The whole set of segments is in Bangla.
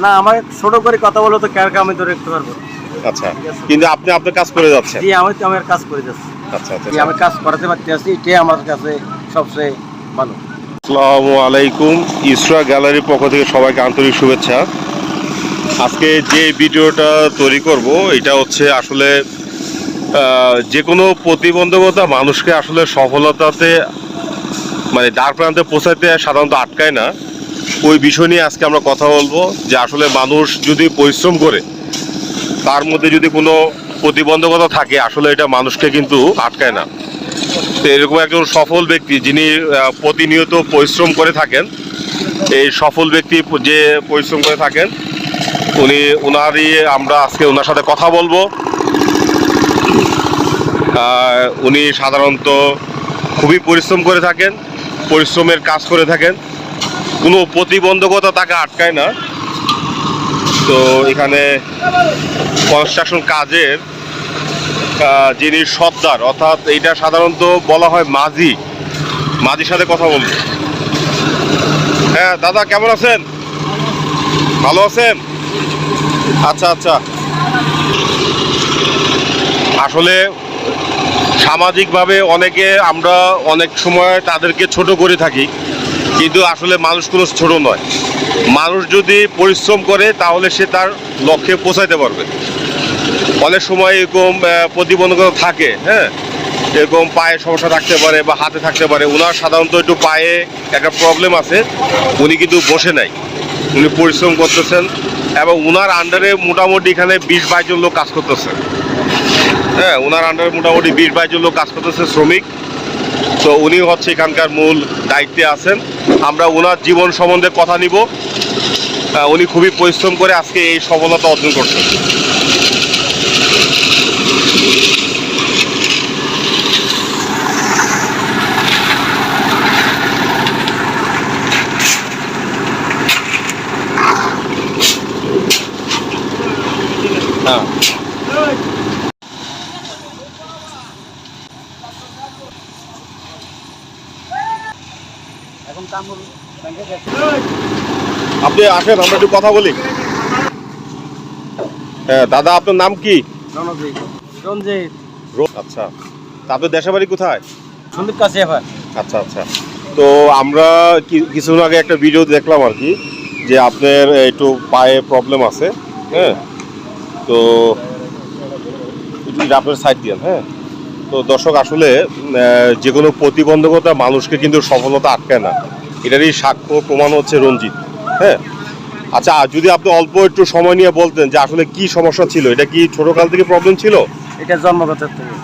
না আমার ছোট করে কথা বলো তো কার আমি তো রাখতে পারব? আচ্ছা কিন্তু আপনি আপনার কাজ করে যাচ্ছেন? জি আমি তো আমার কাজ করে যাচ্ছি। আচ্ছা আচ্ছা আমি কাজ করাতে পারতে আছি এটাই আমার কাছে সবচেয়ে ভালো। আসসালামু আলাইকুম ইসরা গ্যালারির পক্ষ থেকে সবাইকে আন্তরিক শুভেচ্ছা। আজকে যে ভিডিওটা তৈরি করব এটা হচ্ছে আসলে যে কোনো প্রতিবন্ধকতা মানুষকে আসলে সফলতাতে মানে দ্বার প্রান্তে পৌঁছাতে সাধারণত আটকায় না। ওই বিষয় নিয়ে আজকে আমরা কথা বলব যে আসলে মানুষ যদি পরিশ্রম করে, তার মধ্যে যদি কোনো প্রতিবন্ধকতা থাকে, আসলে এটা মানুষকে কিন্তু আটকায় না। তো এরকম একজন সফল ব্যক্তি যিনি প্রতিনিয়ত পরিশ্রম করে থাকেন, এই সফল ব্যক্তি যে পরিশ্রম করে থাকেন, উনি ওনারই আমরা আজকে ওনার সাথে কথা বলব। উনি সাধারণত খুবই পরিশ্রম করে থাকেন, পরিশ্রমের কাজ করে থাকেন। কোনো প্রতিবন্ধকতা তাকে আটকায় না। তো এখানে কনস্ট্রাকশন কাজের যিনি সর্দার, অর্থাৎ এইটা সাধারণত বলা হয় মাঝি। মাঝির সাথে কথা বলব। হ্যাঁ দাদা কেমন আছেন? ভালো আছেন? আচ্ছা আচ্ছা। আসলে সামাজিকভাবে অনেকে আমরা অনেক সময় তাদেরকে ছোট করে থাকি। কিন্তু আসলে মানুষ কোনো ছোট নয়। মানুষ যদি পরিশ্রম করে, তাহলে সে তার লক্ষ্যে পৌঁছাইতে পারবে। অনেক সময় এরকম প্রতিবন্ধকতা থাকে হ্যাঁ? এরকম পায়ে সমস্যা থাকতে পারে বা হাতে থাকতে পারে। ওনার সাধারণত একটু পায়ে একটা প্রবলেম আছে। উনি কিন্তু বসে নাই। উনি পরিশ্রম করতেছেন এবং ওনার আন্ডারে মোটামুটি এখানে বিশ বাইশ জন লোক কাজ করতেছে। হ্যাঁ ওনার আন্ডারে মোটামুটি বিশ বাইশ জন লোক কাজ করতেছে, শ্রমিক। তো উনি হচ্ছে এখানকার মূল দায়িত্বে আছেন। আমরা ওনার জীবন সম্বন্ধে কথা নিব। উনি খুবই পরিশ্রম করে আজকে এই সফলতা অর্জন করছেন। আপনি আসেন আমরা একটু কথা বলি। হ্যাঁ দাদা আপনার নাম কি? আচ্ছা। তা আপনার দেশের বাড়ি কোথায়? সন্দীপ কাছে আচ্ছা আচ্ছা। তো আমরা কিছুদিন আগে একটা ভিডিও দেখলাম আর কি যে আপনার একটু পায়ে প্রবলেম আছে হ্যাঁ? তো আপনার সাইড দিন হ্যাঁ? তো দর্শক আসলে যে কোনো প্রতিবন্ধকতা মানুষকে কিন্তু সফলতা আটকায় না। এটারই সাক্ষ্য প্রমাণ হচ্ছে রঞ্জিত। হ্যাঁ? আচ্ছা যদি আপনি অল্প একটু সময় নিয়ে বলতেন যে আসলে কি সমস্যা ছিল এটা কি ছোটকাল থেকে প্রবলেম ছিল? এটা জন্মগত থেকে।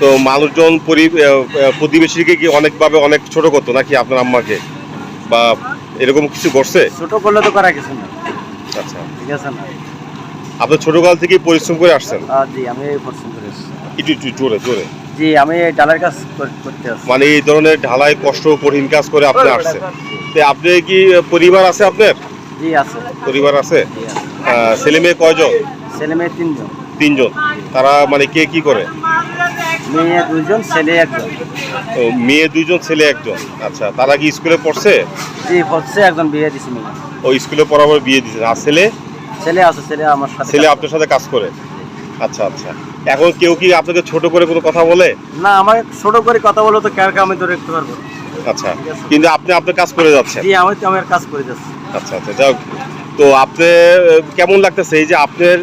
তো মানুষজন প্রতিবেশীকে কি অনেকভাবে অনেক ছোট করতো নাকি আপনার আম্মাকে? বা এরকম কিছু করছে? ছোট করলে তো করা কিছু না। আচ্ছা। ঠিক আছে না? আপনি ছোটকাল থেকে পরিশ্রম করে আসছেন? জি আমি পছন্দ করেছি একটু একটু জোরে জোরে। জি আমি এই কাজ করতে আসছি। মানে এই ধরনের ঢালাই কষ্ট কঠিন কাজ করে আপনি আসছেন। তো আপনি কি পরিবার আছে আপনার? জি আছে। পরিবার আছে? ছেলে মেয়ে কয়জন? ছেলে মেয়ে তিনজন। তিনজন। তারা মানে কে কি করে? মেয়ে দুইজন ছেলে একজন। ও, মেয়ে দুইজন ছেলে একজন। আচ্ছা তারা কি স্কুলে পড়ছে? জি হচ্ছে একজন বিয়ে দিছি মেয়ে। ও স্কুলে পড়াবার বিয়ে দিয়েছে আর ছেলে? ছেলে আছে ছেলে আমার সাথে ছেলে আপনার সাথে কাজ করে? আচ্ছা আচ্ছা। এখন কেউ কি আপনাকে ছোট করে কোনো কথা বলে? না আমার ছোট করে কথা বলে তো কার আমি তো রাখতে পারব? আচ্ছা কিন্তু আপনি আপনার কাজ করে যাচ্ছেন। জি আমি তো আমার কাজ করে যাচ্ছি। আচ্ছা আচ্ছা যাক তো আপনি কেমন লাগতেছে এই যে আপনার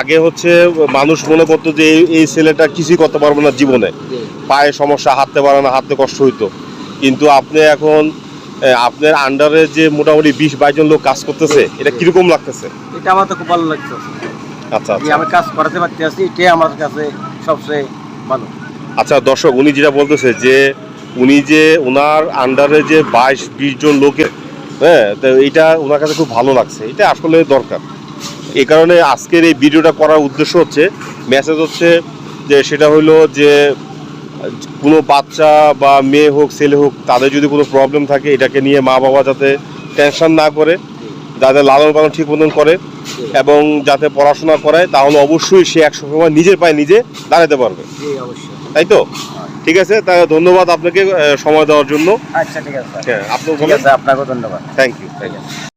আগে হচ্ছে মানুষ মনে করতো যে এই- এই ছেলেটা কিছুই করতে পারবে না জীবনে। পায়ে সমস্যা হাঁটতে পারে না হাঁটতে কষ্ট হইতো। কিন্তু আপনি এখন আপনার আন্ডারে যে মোটামুটি বিশ বাইশ জন লোক কাজ করতেছে এটা কীরকম লাগতেছে? এটা আমার তো খুব ভালো লাগছে। আচ্ছা আচ্ছা। আমি কাজ করাতে পারতে আছি এটাই আমার কাছে সবচেয়ে ভালো। আচ্ছা দর্শক উনি যেটা বলতেছে যে উনি যে ওনার আন্ডারে যে বাইশ বিশ জন লোকের হ্যাঁ তো এটা ওনার কাছে খুব ভালো লাগছে। এটা আসলে দরকার। এই কারণে আজকের এই ভিডিওটা করার উদ্দেশ্য হচ্ছে মেসেজ হচ্ছে যে সেটা হলো যে কোনো বাচ্চা বা মেয়ে হোক ছেলে হোক তাদের যদি কোনো প্রবলেম থাকে এটাকে নিয়ে মা বাবা যাতে টেনশন না করে। যাতে লালন পালন ঠিক মতন করে এবং যাতে পড়াশোনা করায় তাহলে অবশ্যই সে একশো সময় নিজের পায়ে নিজে দাঁড়াতে পারবে। অবশ্যই। তাই তো? ঠিক আছে তাহলে ধন্যবাদ আপনাকে সময় দেওয়ার জন্য। আচ্ছা ঠিক আছে। হ্যাঁ আপনি ঠিক বলেন। আছে আপনাকেও ধন্যবাদ। থ্যাংক ইউ থ্যাংক আছে